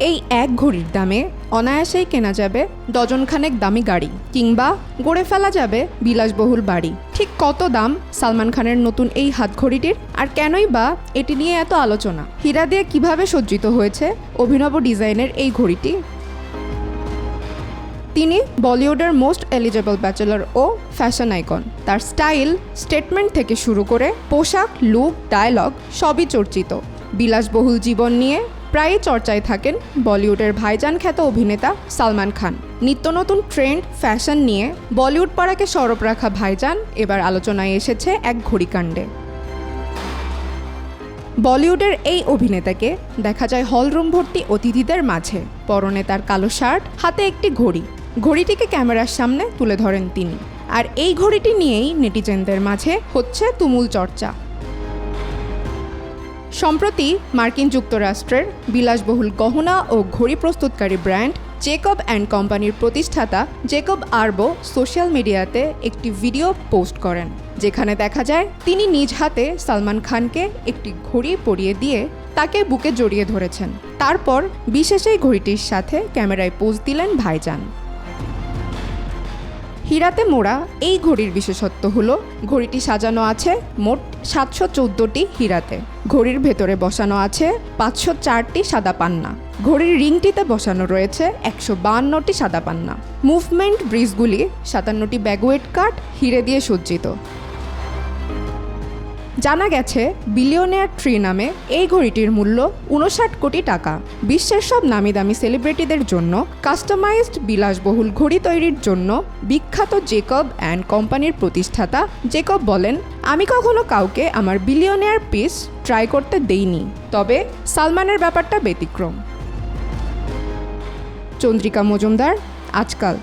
এই এক ঘড়ির দামে অনায়াসেই কেনা যাবে ডজনখানেক দামি গাড়ি কিংবা গড়ে ফেলা যাবে বিলাসবহুল বাড়ি। ঠিক কত দাম সালমান খানের নতুন এই হাত ঘড়িটির? আর কেনই বা এটি নিয়ে এত আলোচনা? হীরা দিয়ে কীভাবে সজ্জিত হয়েছে অভিনব ডিজাইনের এই ঘড়িটি? তিনি বলিউডের মোস্ট এলিজেবল ব্যাচেলর ও ফ্যাশন আইকন। তার স্টাইল, স্টেটমেন্ট থেকে শুরু করে পোশাক, লুক, ডায়লগ সবই চর্চিত। বিলাসবহুল জীবন নিয়ে প্রায়ই চর্চায় থাকেন বলিউডের ভাইজান খ্যাত অভিনেতা সালমান খান। নিত্য নতুন ট্রেন্ড, ফ্যাশন নিয়ে বলিউড পাড়াকে সরব রাখা ভাইজান এবার আলোচনায় এসেছে এক ঘড়িকাণ্ডে। বলিউডের এই অভিনেতাকে দেখা যায় হলরুম ভর্তি অতিথিদের মাঝে। পরনে তার কালো শার্ট, হাতে একটি ঘড়ি। ঘড়িটিকে ক্যামেরার সামনে তুলে ধরেন তিনি। আর এই ঘড়িটি নিয়েই নেটিজেনদের মাঝে হচ্ছে তুমুল চর্চা। সম্প্রতি মার্কিন যুক্তরাষ্ট্রের বিলাসবহুল গহনা ও ঘড়ি প্রস্তুতকারী ব্র্যান্ড জেকব অ্যান্ড কোম্পানির প্রতিষ্ঠাতা জেকব আরবো সোশ্যাল মিডিয়াতে একটি ভিডিও পোস্ট করেন, যেখানে দেখা যায় তিনি নিজ হাতে সালমান খানকে একটি ঘড়ি পরিয়ে দিয়ে তাকে বুকে জড়িয়ে ধরেছেন। তারপর বিশেষ এই ঘড়িটির সাথে ক্যামেরায় পোজ দিলেন ভাইজান। হীরাতে মোড়া এই ঘড়ির বিশেষত্ব হলো, ঘড়িটি সাজানো আছে মোট সাতশো চোদ্দোটি হীরাতে। ঘড়ির ভেতরে বসানো আছে পাঁচশো চারটি সাদা পান্না। ঘড়ির রিংটিতে বসানো রয়েছে একশো বাহান্নটি সাদা পান্না। মুভমেন্ট ব্রিজগুলি সাতান্নটি ব্যাগওয়েট কাট হিরে দিয়ে সজ্জিত। জানা গেছে বিলিয়নেয়ার ট্রি নামে এই ঘড়িটির মূল্য উনষাট কোটি টাকা। বিশ্বের সব নামি দামি সেলিব্রিটিদের জন্য কাস্টমাইজড বিলাসবহুল ঘড়ি তৈরির জন্য বিখ্যাত জেকব অ্যান্ড কোম্পানির প্রতিষ্ঠাতা জেকব বলেন, আমি কখনো কাউকে আমার বিলিয়নেয়ার পিস ট্রাই করতে দেইনি, তবে সালমানের ব্যাপারটা ব্যতিক্রম। চন্দ্রিকা মজুমদার, আজকাল।